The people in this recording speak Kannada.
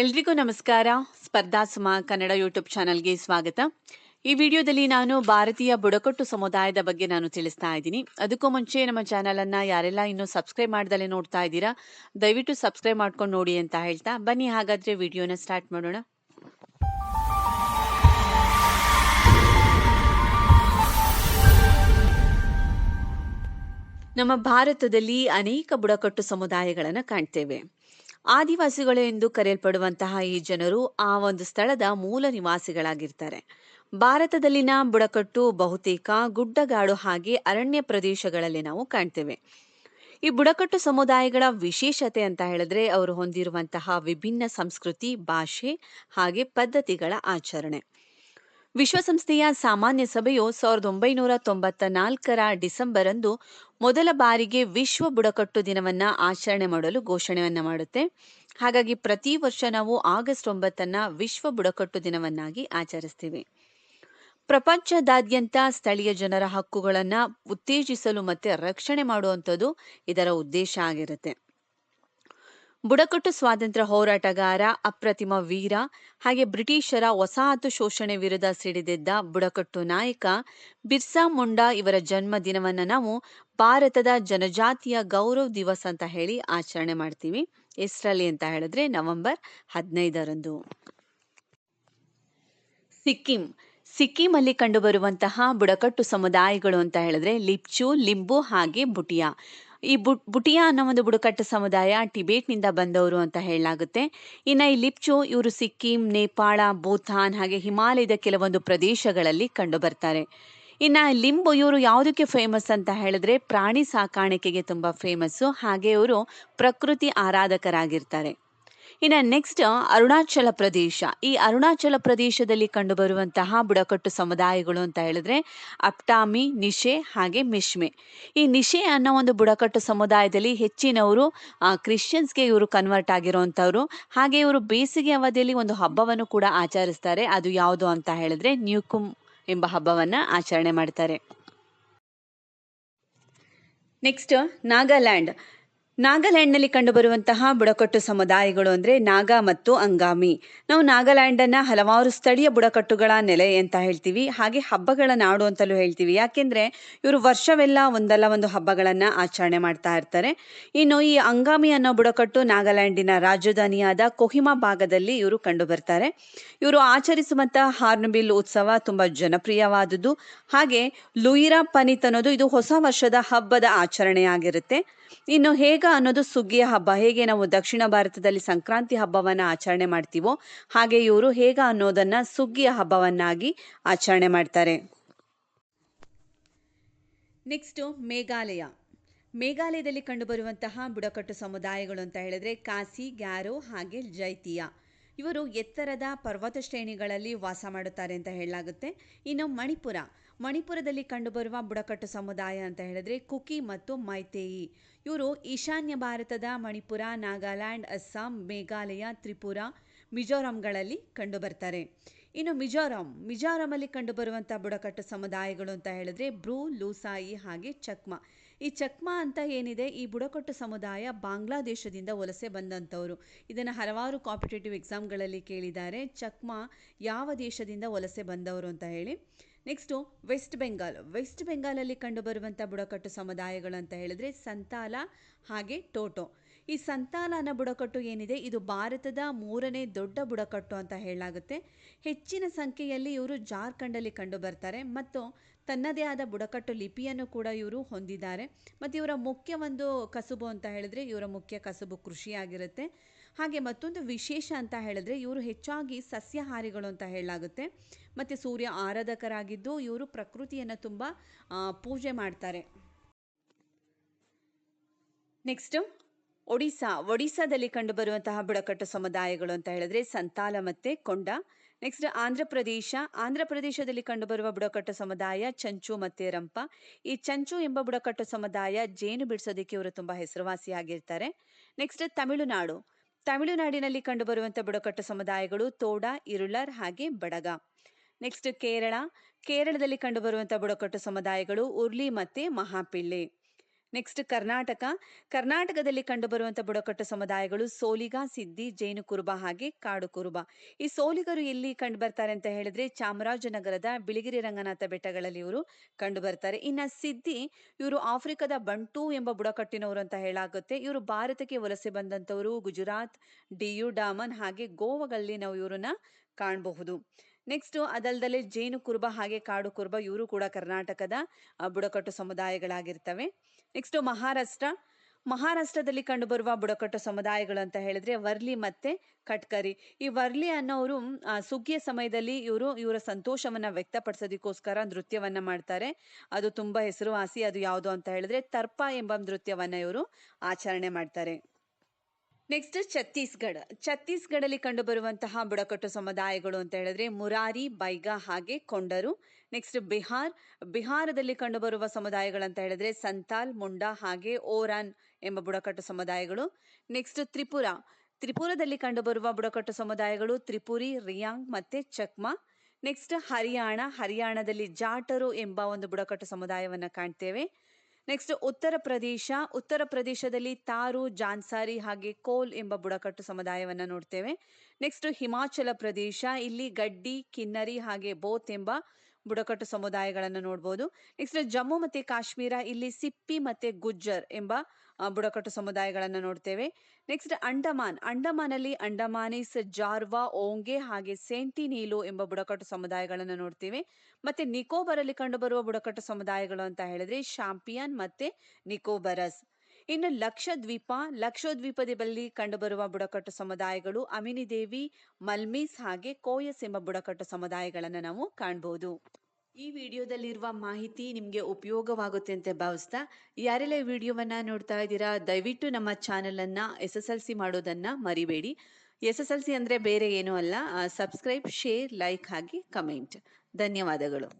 ಎಲ್ರಿಗೂ ನಮಸ್ಕಾರ. ಸ್ಪರ್ಧಾ ಸುಮ ಕನ್ನಡ ಯೂಟ್ಯೂಬ್ ಚಾನಲ್ಗೆ ಸ್ವಾಗತ. ಈ ವಿಡಿಯೋದಲ್ಲಿ ನಾನು ಭಾರತೀಯ ಬುಡಕಟ್ಟು ಸಮುದಾಯದ ಬಗ್ಗೆ ನಾನು ತಿಳಿಸ್ತಾ ಇದ್ದೀನಿ. ಅದಕ್ಕೂ ಮುಂಚೆ ನಮ್ಮ ಚಾನಲ್ ಅನ್ನ ಯಾರೆಲ್ಲ ಇನ್ನೂ ಸಬ್ಸ್ಕ್ರೈಬ್ ಮಾಡ್ದಲೇ ನೋಡ್ತಾ ಇದ್ದೀರಾ, ದಯವಿಟ್ಟು ಸಬ್ಸ್ಕ್ರೈಬ್ ಮಾಡ್ಕೊಂಡು ನೋಡಿ ಅಂತ ಹೇಳ್ತಾ ಬನ್ನಿ, ಹಾಗಾದ್ರೆ ವಿಡಿಯೋನ ಸ್ಟಾರ್ಟ್ ಮಾಡೋಣ. ನಮ್ಮ ಭಾರತದಲ್ಲಿ ಅನೇಕ ಬುಡಕಟ್ಟು ಸಮುದಾಯಗಳನ್ನು ಕಾಣ್ತೇವೆ. ಆದಿವಾಸಿಗಳು ಎಂದು ಕರೆಯಲ್ಪಡುವಂತಹ ಈ ಜನರು ಆ ಒಂದು ಸ್ಥಳದ ಮೂಲ ನಿವಾಸಿಗಳಾಗಿರ್ತಾರೆ. ಭಾರತದಲ್ಲಿನ ಬುಡಕಟ್ಟು, ಬಹುತೇಕ, ಗುಡ್ಡಗಾಡು ಹಾಗೆ ಅರಣ್ಯ ಪ್ರದೇಶಗಳಲ್ಲಿ ನಾವು ಕಾಣ್ತೇವೆ. ಈ ಬುಡಕಟ್ಟು ಸಮುದಾಯಗಳ ವಿಶೇಷತೆ ಅಂತ ಹೇಳಿದ್ರೆ ಅವರು ಹೊಂದಿರುವಂತಹ ವಿಭಿನ್ನ ಸಂಸ್ಕೃತಿ, ಭಾಷೆ ಹಾಗೆ ಪದ್ಧತಿಗಳ ಆಚರಣೆ. ವಿಶ್ವಸಂಸ್ಥೆಯ ಸಾಮಾನ್ಯ ಸಭೆಯು ಸಾವಿರದ ಒಂಬೈನೂರ ತೊಂಬತ್ತ ನಾಲ್ಕರ ಡಿಸೆಂಬರ್ ಅಂದು ಮೊದಲ ಬಾರಿಗೆ ವಿಶ್ವ ಬುಡಕಟ್ಟು ದಿನವನ್ನ ಆಚರಣೆ ಮಾಡಲು ಘೋಷಣೆಯನ್ನು ಮಾಡುತ್ತೆ. ಹಾಗಾಗಿ ಪ್ರತಿ ವರ್ಷ ನಾವು ಆಗಸ್ಟ್ ಒಂಬತ್ತನ್ನ ವಿಶ್ವ ಬುಡಕಟ್ಟು ದಿನವನ್ನಾಗಿ ಆಚರಿಸ್ತೀವಿ. ಪ್ರಪಂಚದಾದ್ಯಂತ ಸ್ಥಳೀಯ ಜನರ ಹಕ್ಕುಗಳನ್ನು ಉತ್ತೇಜಿಸಲು ಮತ್ತು ರಕ್ಷಣೆ ಮಾಡುವಂಥದ್ದು ಇದರ ಉದ್ದೇಶ ಆಗಿರುತ್ತೆ. ಬುಡಕಟ್ಟು ಸ್ವಾತಂತ್ರ್ಯ ಹೋರಾಟಗಾರ ಅಪ್ರತಿಮ ವೀರ ಹಾಗೆ ಬ್ರಿಟಿಷರ ವಸಾಹತು ಶೋಷಣೆ ವಿರುದ್ಧ ಸಿಡಿದಿದ್ದ ಬುಡಕಟ್ಟು ನಾಯಕ ಬಿರ್ಸಾ ಮುಂಡಾ ಇವರ ಜನ್ಮ ದಿನವನ್ನ ನಾವು ಭಾರತದ ಜನಜಾತಿಯ ಗೌರವ್ ದಿವಸ್ ಅಂತ ಹೇಳಿ ಆಚರಣೆ ಮಾಡ್ತೀವಿ. ಎಷ್ಟರಲ್ಲಿ ಅಂತ ಹೇಳಿದ್ರೆ ನವೆಂಬರ್ ಹದಿನೈದರಂದು. ಸಿಕ್ಕಿಂ. ಸಿಕ್ಕಿಂ ಅಲ್ಲಿ ಕಂಡುಬರುವಂತಹ ಬುಡಕಟ್ಟು ಸಮುದಾಯಗಳು ಅಂತ ಹೇಳಿದ್ರೆ ಲಿಪ್ಚು, ಲಿಂಬು ಹಾಗೆ ಬುಟಿಯಾ. ಈ ಬುಟ್, ಬುಟಿಯಾ ಅನ್ನೋ ಒಂದು ಬುಡಕಟ್ಟು ಸಮುದಾಯ ಟಿಬೇಟ್ನಿಂದ ಬಂದವರು ಅಂತ ಹೇಳಲಾಗುತ್ತೆ. ಇನ್ನು ಈ ಲಿಪ್ಚು, ಇವರು ಸಿಕ್ಕಿಂ, ನೇಪಾಳ, ಭೂತಾನ್ ಹಾಗೆ ಹಿಮಾಲಯದ ಕೆಲವೊಂದು ಪ್ರದೇಶಗಳಲ್ಲಿ ಕಂಡು ಬರ್ತಾರೆ. ಇನ್ನು ಲಿಂಬು ಇವರು ಯಾವುದಕ್ಕೆ ಫೇಮಸ್ ಅಂತ ಹೇಳಿದ್ರೆ ಪ್ರಾಣಿ ಸಾಕಾಣಿಕೆಗೆ ತುಂಬ ಫೇಮಸ್ಸು ಹಾಗೆ ಇವರು ಪ್ರಕೃತಿ ಆರಾಧಕರಾಗಿರ್ತಾರೆ. ಇನ್ನು ನೆಕ್ಸ್ಟ್ ಅರುಣಾಚಲ ಪ್ರದೇಶ. ಈ ಅರುಣಾಚಲ ಪ್ರದೇಶದಲ್ಲಿ ಕಂಡುಬರುವಂತಹ ಬುಡಕಟ್ಟು ಸಮುದಾಯಗಳು ಅಂತ ಹೇಳಿದ್ರೆ ಅಪ್ಟಾಮಿ, ನಿಶೆ ಹಾಗೆ ಮಿಶ್ಮೆ. ಈ ನಿಶೆ ಅನ್ನೋ ಒಂದು ಬುಡಕಟ್ಟು ಸಮುದಾಯದಲ್ಲಿ ಹೆಚ್ಚಿನವರು ಕ್ರಿಶ್ಚಿಯನ್ಸ್ಗೆ ಇವರು ಕನ್ವರ್ಟ್ ಆಗಿರುವಂಥವ್ರು ಹಾಗೆ ಇವರು ಬೇಸಿಗೆ ಅವಧಿಯಲ್ಲಿ ಒಂದು ಹಬ್ಬವನ್ನು ಕೂಡ ಆಚರಿಸ್ತಾರೆ. ಅದು ಯಾವುದು ಅಂತ ಹೇಳಿದ್ರೆ ನ್ಯೂಕುಮ್ ಎಂಬ ಹಬ್ಬವನ್ನ ಆಚರಣೆ ಮಾಡ್ತಾರೆ. ನೆಕ್ಸ್ಟ್ ನಾಗಾಲ್ಯಾಂಡ್. ನಾಗಾಲ್ಯಾಂಡ್ನಲ್ಲಿ ಕಂಡುಬರುವಂತಹ ಬುಡಕಟ್ಟು ಸಮುದಾಯಗಳು ಅಂದರೆ ನಾಗಾ ಮತ್ತು ಅಂಗಾಮಿ. ನಾವು ನಾಗಾಲ್ಯಾಂಡನ್ನು ಹಲವಾರು ಸ್ಥಳೀಯ ಬುಡಕಟ್ಟುಗಳ ನೆಲೆ ಅಂತ ಹೇಳ್ತೀವಿ. ಹಾಗೆ ಹಬ್ಬಗಳ ನಾಡು ಅಂತಲೂ ಹೇಳ್ತೀವಿ. ಯಾಕೆಂದರೆ ಇವರು ವರ್ಷವೆಲ್ಲ ಒಂದಲ್ಲ ಒಂದು ಹಬ್ಬಗಳನ್ನು ಆಚರಣೆ ಮಾಡ್ತಾ ಇರ್ತಾರೆ. ಇನ್ನು ಈ ಅಂಗಾಮಿ ಅನ್ನೋ ಬುಡಕಟ್ಟು ನಾಗಾಲ್ಯಾಂಡಿನ ರಾಜಧಾನಿಯಾದ ಕೊಹಿಮಾ ಭಾಗದಲ್ಲಿ ಇವರು ಕಂಡುಬರ್ತಾರೆ. ಇವರು ಆಚರಿಸುವಂತಹ ಹಾರ್ನ್ಬಿಲ್ ಉತ್ಸವ ತುಂಬ ಜನಪ್ರಿಯವಾದುದು ಹಾಗೆ ಲುಯಿರಾ ಪನಿತ್ ಅನ್ನೋದು ಇದು ಹೊಸ ವರ್ಷದ ಹಬ್ಬದ ಆಚರಣೆಯಾಗಿರುತ್ತೆ. ಇನ್ನು ಹೇಗ ಅನ್ನೋದು ಸುಗ್ಗಿಯ ಹಬ್ಬ. ಹೇಗೆ ನಾವು ದಕ್ಷಿಣ ಭಾರತದಲ್ಲಿ ಸಂಕ್ರಾಂತಿ ಹಬ್ಬವನ್ನ ಆಚರಣೆ ಮಾಡ್ತೀವೋ ಹಾಗೆ ಇವರು ಹೇಗ ಅನ್ನೋದನ್ನ ಸುಗ್ಗಿಯ ಹಬ್ಬವನ್ನಾಗಿ ಆಚರಣೆ ಮಾಡ್ತಾರೆ. ನೆಕ್ಸ್ಟ್ ಮೇಘಾಲಯ. ಮೇಘಾಲಯದಲ್ಲಿ ಕಂಡುಬರುವಂತಹ ಬುಡಕಟ್ಟು ಸಮುದಾಯಗಳು ಅಂತ ಹೇಳಿದ್ರೆ ಕಾಸಿ ಗ್ಯಾರೋ ಹಾಗೆ ಜೈತಿಯಾ. ಇವರು ಎತ್ತರದ ಪರ್ವತ ಶ್ರೇಣಿಗಳಲ್ಲಿ ವಾಸ ಮಾಡುತ್ತಾರೆ ಅಂತ ಹೇಳಲಾಗುತ್ತೆ. ಇನ್ನು ಮಣಿಪುರ. ಮಣಿಪುರದಲ್ಲಿ ಕಂಡುಬರುವ ಬುಡಕಟ್ಟು ಸಮುದಾಯ ಅಂತ ಹೇಳಿದ್ರೆ ಕುಕಿ ಮತ್ತು ಮೈತೇಯಿ. ಇವರು ಈಶಾನ್ಯ ಭಾರತದ ಮಣಿಪುರ, ನಾಗಾಲ್ಯಾಂಡ್, ಅಸ್ಸಾಂ, ಮೇಘಾಲಯ, ತ್ರಿಪುರ, ಮಿಜೋರಾಂಗಳಲ್ಲಿ ಕಂಡುಬರ್ತಾರೆ. ಇನ್ನು ಮಿಜೋರಾಂ ಮಿಜೋರಾಮಲ್ಲಿ ಕಂಡುಬರುವಂಥ ಬುಡಕಟ್ಟು ಸಮುದಾಯಗಳು ಅಂತ ಹೇಳಿದ್ರೆ ಬ್ರೂ, ಲೂಸಾಯಿ ಹಾಗೆ ಚಕ್ಮಾ. ಈ ಚಕ್ಮಾ ಅಂತ ಏನಿದೆ, ಈ ಬುಡಕಟ್ಟು ಸಮುದಾಯ ಬಾಂಗ್ಲಾದೇಶದಿಂದ ವಲಸೆ ಬಂದಂಥವರು. ಇದನ್ನು ಹಲವಾರು ಕಾಂಪಿಟೇಟಿವ್ ಎಕ್ಸಾಮ್ಗಳಲ್ಲಿ ಕೇಳಿದ್ದಾರೆ. ಚಕ್ಮಾ ಯಾವ ದೇಶದಿಂದ ವಲಸೆ ಬಂದವರು ಅಂತ ಹೇಳಿ. Next West Bengal. ವೆಸ್ಟ್ ಬೆಂಗಾಲಲ್ಲಿ ಕಂಡುಬರುವಂಥ ಬುಡಕಟ್ಟು ಸಮುದಾಯಗಳು ಅಂತ ಹೇಳಿದ್ರೆ ಸಂತಾಲ ಹಾಗೆ ಟೋಟೋ. ಈ ಸಂತಾಲನ ಬುಡಕಟ್ಟು ಏನಿದೆ? ಇದು ಭಾರತದ ಮೂರನೇ ದೊಡ್ಡ ಬುಡಕಟ್ಟು ಅಂತ ಹೇಳಲಾಗುತ್ತೆ. ಹೆಚ್ಚಿನ ಸಂಖ್ಯೆಯಲ್ಲಿ ಇವರು ಜಾರ್ಖಂಡಲ್ಲಿ ಕಂಡು ಬರ್ತಾರೆ ಮತ್ತು ತನ್ನದೇ ಆದ ಬುಡಕಟ್ಟು ಲಿಪಿಯನ್ನು ಕೂಡ ಇವರು ಹೊಂದಿದ್ದಾರೆ. ಮತ್ತು ಇವರ ಮುಖ್ಯ ಒಂದು ಕಸುಬು ಅಂತ ಹೇಳಿದ್ರೆ, ಇವರ ಮುಖ್ಯ ಕಸುಬು ಕೃಷಿಯಾಗಿರುತ್ತೆ. ಹಾಗೆ ಮತ್ತೊಂದು ವಿಶೇಷ ಅಂತ ಹೇಳಿದ್ರೆ, ಇವರು ಹೆಚ್ಚಾಗಿ ಸಸ್ಯಾಹಾರಿಗಳು ಅಂತ ಹೇಳಲಾಗುತ್ತೆ. ಮತ್ತು ಸೂರ್ಯ ಆರಾಧಕರಾಗಿದ್ದು ಇವರು ಪ್ರಕೃತಿಯನ್ನು ತುಂಬ ಪೂಜೆ ಮಾಡ್ತಾರೆ. ನೆಕ್ಸ್ಟ್ ಒಡಿಸ್ಸಾ, ಒಡಿಸ್ಸಾದಲ್ಲಿ ಕಂಡುಬರುವಂತಹ ಬುಡಕಟ್ಟು ಸಮುದಾಯಗಳು ಅಂತ ಹೇಳಿದ್ರೆ ಸಂತಾಲ ಮತ್ತೆ ಕೊಂಡ. ನೆಕ್ಸ್ಟ್ ಆಂಧ್ರ ಪ್ರದೇಶ, ಆಂಧ್ರ ಪ್ರದೇಶದಲ್ಲಿ ಕಂಡುಬರುವ ಬುಡಕಟ್ಟು ಸಮುದಾಯ ಚಂಚು ಮತ್ತೆ ರಂಪ. ಈ ಚಂಚು ಎಂಬ ಬುಡಕಟ್ಟು ಸಮುದಾಯ ಜೇನು ಬಿಡಿಸೋದಕ್ಕೆ ಇವರು ತುಂಬಾ ಹೆಸರುವಾಸಿಯಾಗಿರ್ತಾರೆ ನೆಕ್ಸ್ಟ್ ತಮಿಳುನಾಡು. ತಮಿಳುನಾಡಿನಲ್ಲಿ ಕಂಡುಬರುವಂಥ ಬುಡಕಟ್ಟು ಸಮುದಾಯಗಳು ತೋಡ, ಇರುಳರ್ ಹಾಗೆ ಬಡಗ. ನೆಕ್ಸ್ಟ್ ಕೇರಳ. ಕೇರಳದಲ್ಲಿ ಕಂಡುಬರುವಂಥ ಬುಡಕಟ್ಟು ಸಮುದಾಯಗಳು ಉರ್ಲಿ ಮತ್ತೆ ಮಹಾಪಿಳ್ಳೆ. ನೆಕ್ಸ್ಟ್ ಕರ್ನಾಟಕ ಕರ್ನಾಟಕದಲ್ಲಿ ಕಂಡುಬರುವಂಥ ಬುಡಕಟ್ಟು ಸಮುದಾಯಗಳು ಸೋಲಿಗ ಸಿದ್ದಿ ಜೇನು ಕುರುಬ ಹಾಗೆ ಕಾಡು ಕುರುಬ ಈ ಸೋಲಿಗರು ಎಲ್ಲಿ ಕಂಡು ಬರ್ತಾರೆ ಅಂತ ಹೇಳಿದ್ರೆ ಚಾಮರಾಜನಗರದ ಬಿಳಿಗಿರಿ ರಂಗನಾಥ ಬೆಟ್ಟಗಳಲ್ಲಿ ಇವರು ಕಂಡು ಬರ್ತಾರೆ. ಇನ್ನ ಸಿದ್ದಿ ಇವರು ಆಫ್ರಿಕಾದ ಬಂಟು ಎಂಬ ಬುಡಕಟ್ಟಿನವರು ಅಂತ ಹೇಳಾಗುತ್ತೆ. ಇವರು ಭಾರತಕ್ಕೆ ವಲಸೆ ಬಂದಂಥವರು ಗುಜರಾತ್ ಡಿಯು ಡಾಮನ್ ಹಾಗೆ ಗೋವಾಗಳಲ್ಲಿ ನಾವು ಇವರನ್ನ ಕಾಣಬಹುದು. ನೆಕ್ಸ್ಟ್ ಅದಲ್ದಲೆ ಜೇನು ಕುರುಬ ಹಾಗೆ ಕಾಡು ಕುರುಬ ಇವರು ಕೂಡ ಕರ್ನಾಟಕದ ಬುಡಕಟ್ಟು ಸಮುದಾಯಗಳಾಗಿರ್ತವೆ. ನೆಕ್ಸ್ಟ್ ಮಹಾರಾಷ್ಟ್ರ. ಮಹಾರಾಷ್ಟ್ರದಲ್ಲಿ ಕಂಡುಬರುವ ಬುಡಕಟ್ಟು ಸಮುದಾಯಗಳು ಅಂತ ಹೇಳಿದ್ರೆ ವರ್ಲಿ ಮತ್ತೆ ಕಟ್ಕರಿ. ಈ ವರ್ಲಿ ಅನ್ನೋರು ಸುಗ್ಗಿಯ ಸಮಯದಲ್ಲಿ ಇವರು ಇವರ ಸಂತೋಷವನ್ನ ವ್ಯಕ್ತಪಡಿಸೋದಕ್ಕೋಸ್ಕರ ನೃತ್ಯವನ್ನ ಮಾಡ್ತಾರೆ. ಅದು ತುಂಬಾ ಹೆಸರುವಾಸಿ, ಅದು ಯಾವುದು ಅಂತ ಹೇಳಿದ್ರೆ ತರ್ಪ ಎಂಬ ನೃತ್ಯವನ್ನ ಇವರು ಆಚರಣೆ ಮಾಡ್ತಾರೆ. ನೆಕ್ಸ್ಟ್ ಛತ್ತೀಸ್ಗಢ ಛತ್ತೀಸ್ಗಢಲ್ಲಿ ಕಂಡುಬರುವಂತಹ ಬುಡಕಟ್ಟು ಸಮುದಾಯಗಳು ಅಂತ ಹೇಳಿದ್ರೆ ಮುರಾರಿ, ಬೈಗ ಹಾಗೆ ಕೊಂಡರು. ನೆಕ್ಸ್ಟ್ ಬಿಹಾರ್. ಬಿಹಾರದಲ್ಲಿ ಕಂಡುಬರುವ ಸಮುದಾಯಗಳಂತ ಹೇಳಿದ್ರೆ ಸಂತಾಲ್, ಮುಂಡಾ ಹಾಗೆ ಓರಾನ್ ಎಂಬ ಬುಡಕಟ್ಟು ಸಮುದಾಯಗಳು. ನೆಕ್ಸ್ಟ್ ತ್ರಿಪುರ. ತ್ರಿಪುರದಲ್ಲಿ ಕಂಡುಬರುವ ಬುಡಕಟ್ಟು ಸಮುದಾಯಗಳು ತ್ರಿಪುರಿ, ರಿಯಾಂಗ್ ಮತ್ತೆ ಚಕ್ಮಾ. ನೆಕ್ಸ್ಟ್ ಹರಿಯಾಣ. ಹರಿಯಾಣದಲ್ಲಿ ಜಾಟರು ಎಂಬ ಒಂದು ಬುಡಕಟ್ಟು ಸಮುದಾಯವನ್ನ ಕಾಣ್ತೇವೆ. ನೆಕ್ಸ್ಟ್ ಉತ್ತರ ಪ್ರದೇಶ. ಉತ್ತರ ಪ್ರದೇಶದಲ್ಲಿ ತಾರು, ಜಾನ್ಸಾರಿ ಹಾಗೆ ಕೋಲ್ ಎಂಬ ಬುಡಕಟ್ಟು ಸಮುದಾಯವನ್ನು ನೋಡ್ತೇವೆ. ನೆಕ್ಸ್ಟ್ ಹಿಮಾಚಲ ಪ್ರದೇಶ. ಇಲ್ಲಿ ಗಡ್ಡಿ, ಕಿನ್ನರಿ ಹಾಗೆ ಬೋತ್ ಎಂಬ ಬುಡಕಟ್ಟು ಸಮುದಾಯಗಳನ್ನು ನೋಡ್ಬೋದು. ನೆಕ್ಸ್ಟ್ ಜಮ್ಮು ಮತ್ತು ಕಾಶ್ಮೀರ. ಇಲ್ಲಿ ಸಿಪ್ಪಿ ಮತ್ತೆ ಗುಜ್ಜರ್ ಎಂಬ ಬುಡಕಟ್ಟು ಸಮುದಾಯಗಳನ್ನು ನೋಡ್ತೇವೆ. ನೆಕ್ಸ್ಟ್ ಅಂಡಮಾನ್. ಅಂಡಮಾನಲ್ಲಿ ಅಂಡಮಾನೀಸ್ ಜಾರ್ವಾ, ಓಂಗೆ ಹಾಗೆ ಸೆಂಟಿನೀಲು ಎಂಬ ಬುಡಕಟ್ಟು ಸಮುದಾಯಗಳನ್ನು ನೋಡ್ತೇವೆ. ಮತ್ತೆ ನಿಕೋಬರಲ್ಲಿ ಕಂಡುಬರುವ ಬುಡಕಟ್ಟು ಸಮುದಾಯಗಳು ಅಂತ ಹೇಳಿದ್ರೆ ಶಾಂಪಿಯನ್ ಮತ್ತೆ ನಿಕೋಬರಸ್. ಇನ್ನು ಲಕ್ಷದ್ವೀಪ. ಲಕ್ಷದ್ವೀಪದಲ್ಲಿ ಕಂಡುಬರುವ ಬುಡಕಟ್ಟು ಸಮುದಾಯಗಳು ಅಮಿನಿದೇವಿ, ಮಲ್ಮೀಸ್ ಹಾಗೆ ಕೋಯಸ್ ಎಂಬ ಬುಡಕಟ್ಟು ಸಮುದಾಯಗಳನ್ನು ನಾವು ಕಾಣಬಹುದು ಈ ವಿಡಿಯೋದಲ್ಲಿರುವ ಮಾಹಿತಿ ನಿಮಗೆ ಉಪಯೋಗವಾಗುತ್ತೆ ಅಂತ ಭಾವಿಸ್ತಾ ಯಾರೆಲ್ಲ ಈ ವಿಡಿಯೋವನ್ನ ನೋಡ್ತಾ ಇದ್ದೀರಾ, ದಯವಿಟ್ಟು ನಮ್ಮ ಚಾನಲನ್ನು ಎಸ್ ಎಸ್ ಎಲ್ ಸಿ ಮಾಡೋದನ್ನ ಮರಿಬೇಡಿ. ಎಸ್ ಎಸ್ ಎಲ್ ಸಿ ಅಂದರೆ ಬೇರೆ ಏನೂ ಅಲ್ಲ. ಸಬ್ಸ್ಕ್ರೈಬ್, ಶೇರ್, ಲೈಕ್ ಹಾಗೆ ಕಮೆಂಟ್. ಧನ್ಯವಾದಗಳು.